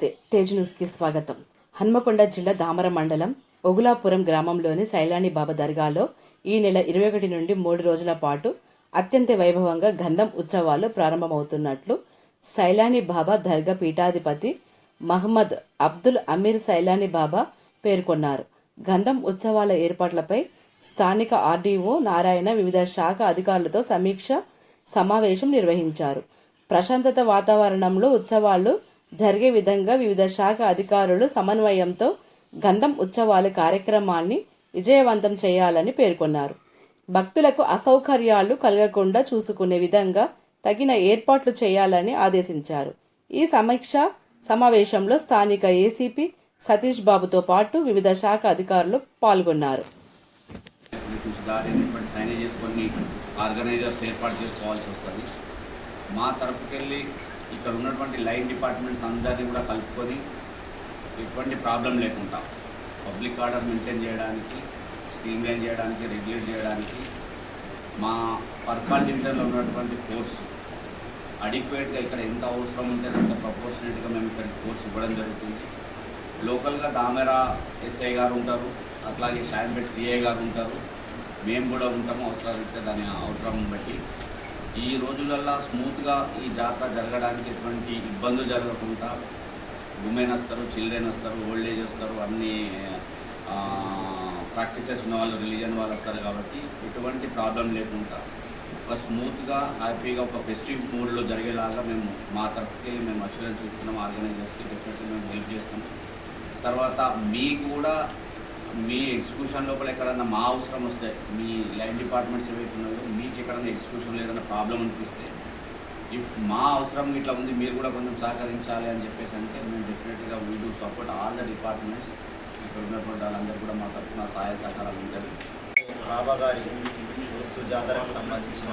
నమస్తే తేజ్ న్యూస్కి స్వాగతం. హన్మకొండ జిల్లా దామర మండలం ఒగులాపురం గ్రామంలోని సైలాని బాబా దర్గాలో ఈ నెల ఇరవై ఒకటి నుండి మూడు రోజుల పాటు అత్యంత వైభవంగా గంధం ఉత్సవాలు ప్రారంభమవుతున్నట్లు సైలాని బాబా దర్గా పీఠాధిపతి మహమ్మద్ అబ్దుల్ అమీర్ సైలాని బాబా పేర్కొన్నారు. గంధం ఉత్సవాల ఏర్పాట్లపై స్థానిక ఆర్డీఓ నారాయణ వివిధ శాఖ అధికారులతో సమీక్ష సమావేశం నిర్వహించారు. ప్రశాంతత వాతావరణంలో ఉత్సవాలు జరిగే విధంగా వివిధ శాఖ అధికారులు సమన్వయంతో గంధం ఉత్సవాల కార్యక్రమాన్ని విజయవంతం చేయాలని పేర్కొన్నారు. భక్తులకు అసౌకర్యాలు కలగకుండా చూసుకునే విధంగా తగిన ఏర్పాట్లు చేయాలని ఆదేశించారు. ఈ సమీక్ష సమావేశంలో స్థానిక ఏసీపీ సతీష్ బాబుతో పాటు వివిధ శాఖ అధికారులు పాల్గొన్నారు. ఆర్గనైజర్స్ ఏర్పాటు చేసుకోవాల్సి వస్తుంది. మా తరపుకెళ్ళి ఇక్కడ ఉన్నటువంటి లైన్ డిపార్ట్మెంట్స్ అందరినీ కూడా కలుపుకొని ఎటువంటి ప్రాబ్లం లేకుండా పబ్లిక్ ఆర్డర్ మెయింటైన్ చేయడానికి స్ట్రీమ్ లైన్ చేయడానికి రెగ్యులేట్ చేయడానికి మా పర్పాల్ డివిజన్లో ఉన్నటువంటి ఫోర్స్ అడిక్వేట్గా ఇక్కడ ఎంత అవసరం ఉంటే అంత ప్రపోర్షనేట్గా మేము ఇక్కడ ఫోర్స్ ఇవ్వడం జరుగుతుంది. లోకల్గా దామెరా ఎస్ఐ గారు ఉంటారు అట్లాగే షాంపేట్ సిఐ గారు ఉంటారు. మేము కూడా ఉంటాము అవసరాలైతే దాని అవసరం బట్టి. ఈ రోజులల్లో స్మూత్గా ఈ జాతర జరగడానికి ఎటువంటి ఇబ్బందులు జరగకుండా ఉమెన్ వస్తారు చిల్డ్రన్ వస్తారు ఓల్డ్ ఏజ్ వస్తారు అన్ని ప్రాక్టీసెస్ ఉన్న వాళ్ళు రిలీజన్ వాళ్ళు వస్తారు కాబట్టి ఎటువంటి ప్రాబ్లం లేకుండా ఒక స్మూత్గా హ్యాపీగా ఒక ఫెస్టివ్ మూడ్లో జరిగేలాగా మేము మా తరఫుకి మేము అష్యూరెన్స్ ఇస్తున్నాం ఆర్గనైజర్స్కి డెఫినెట్లీ మేము హెల్ప్ చేస్తాం తర్వాత మీ కూడా మీ ఎగ్జిక్యూషన్ లోపల ఎక్కడన్నా మా అవసరం వస్తే మీ లైన్ డిపార్ట్మెంట్స్ ఏవైతే ఉన్నాయో మీకు ఎక్కడన్నా ఎగ్జిక్యూషన్లో ఏదైనా ప్రాబ్లం అనిపిస్తే ఇఫ్ మా అవసరం ఇట్లా ఉంది మీరు కూడా కొంచెం సహకరించాలి అని చెప్పేసి అంటే మేము డెఫినెట్గా we do support all the departments ఇక్కడ ఉన్నటువంటి వాళ్ళందరూ కూడా మా తరఫున సహాయ సహకారాలు ఉంటాయి. బాబా గారి వస్తు జాతరకు సంబంధించిన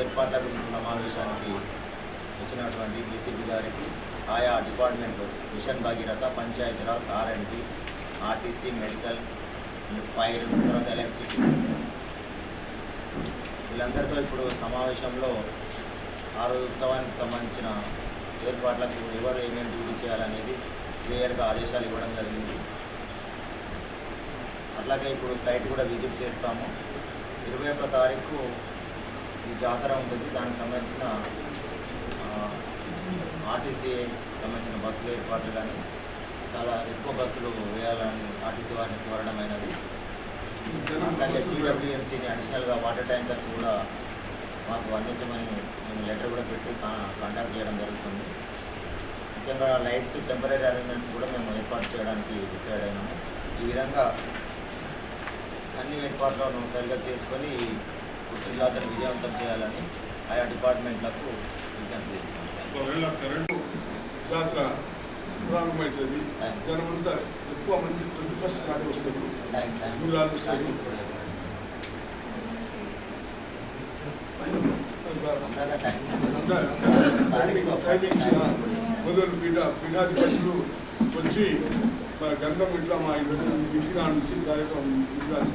ఏర్పాట్ల గురించి సమావేశానికి వచ్చినటువంటి డీసీపీ గారికి ఆయా డిపార్ట్మెంట్లు mission Bhagiratha Panchayati Raj R and B RTC medical fire తర్వాత ఎలక్ట్రిసిటీ. వీళ్ళందరితో ఇప్పుడు సమావేశంలో ఆ రోజు ఉత్సవానికి సంబంధించిన ఏర్పాట్లకు ఎవరు ఏమేమి డ్యూటీ చేయాలనేది క్లియర్గా ఆదేశాలు ఇవ్వడం జరిగింది. అట్లాగే ఇప్పుడు సైట్ కూడా విజిట్ చేస్తాము. ఇరవై ఒక్క తారీఖు ఈ జాతర ఉంటుంది. దానికి సంబంధించిన ఆర్టీసీ సంబంధించిన బస్సులు ఏర్పాట్లు కానీ చాలా ఎక్కువ బస్సులు వేయాలని ఆర్టీసీ వారిని కోరడం అయినది అట్లాగే జీడబ్ల్యూఎంసీని అడిషనల్గా వాటర్ ట్యాంకర్స్ కూడా మాకు అందించమని మేము లెటర్ కూడా పెట్టి కాంటాక్ట్ చేయడం జరుగుతుంది. ముఖ్యంగా లైట్స్ టెంపరీ అరేంజ్మెంట్స్ కూడా మేము ఏర్పాటు చేయడానికి డిసైడ్ అయినాము. ఈ విధంగా అన్ని ఏర్పాట్లను సరిగా చేసుకొని ఈ జాతర విజయవంతం చేయాలని ఆయా డిపార్ట్మెంట్లకు విజ్ఞప్తి చేస్తున్నాం. ఒకవేళ కరెంటు జాతర ప్రారంభమవుతుంది జనమంతా ఎక్కువ మంది ట్వంటీ ఫస్ట్ నాటి వస్తారు. థ్యాంక్ వస్తారు. మొదలు పీఠ పీఠాధిపతులు వచ్చి గంధం ఇట్లా మా ఇంటి ఇంటి కాడ నుంచి కార్యక్రమం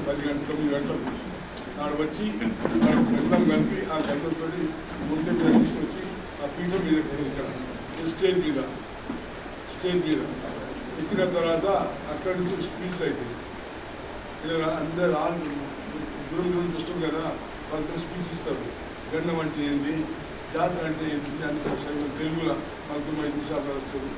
పది గంటల తొమ్మిది గంటలకు నాడు వచ్చి గంధం కలిపి ఆ గంధంతో ముందు మీద తీసుకొచ్చి ఆ పీఠం మీద ఇక్కడ స్టేజ్ మీద స్టేజ్ మీద. ఎక్కిన తర్వాత అక్కడి నుంచి స్పీచ్ అవుతుంది ఇలా అందరు ఆల్ దూరం దూరం చూస్తాం కదా వాళ్ళతో స్పీచ్ ఇస్తారు. గండం అంటే ఏంటి జాతర అంటే ఏంటి అని తెలుగులో వాళ్ళతో ఐదు నిమిషాలు వస్తారు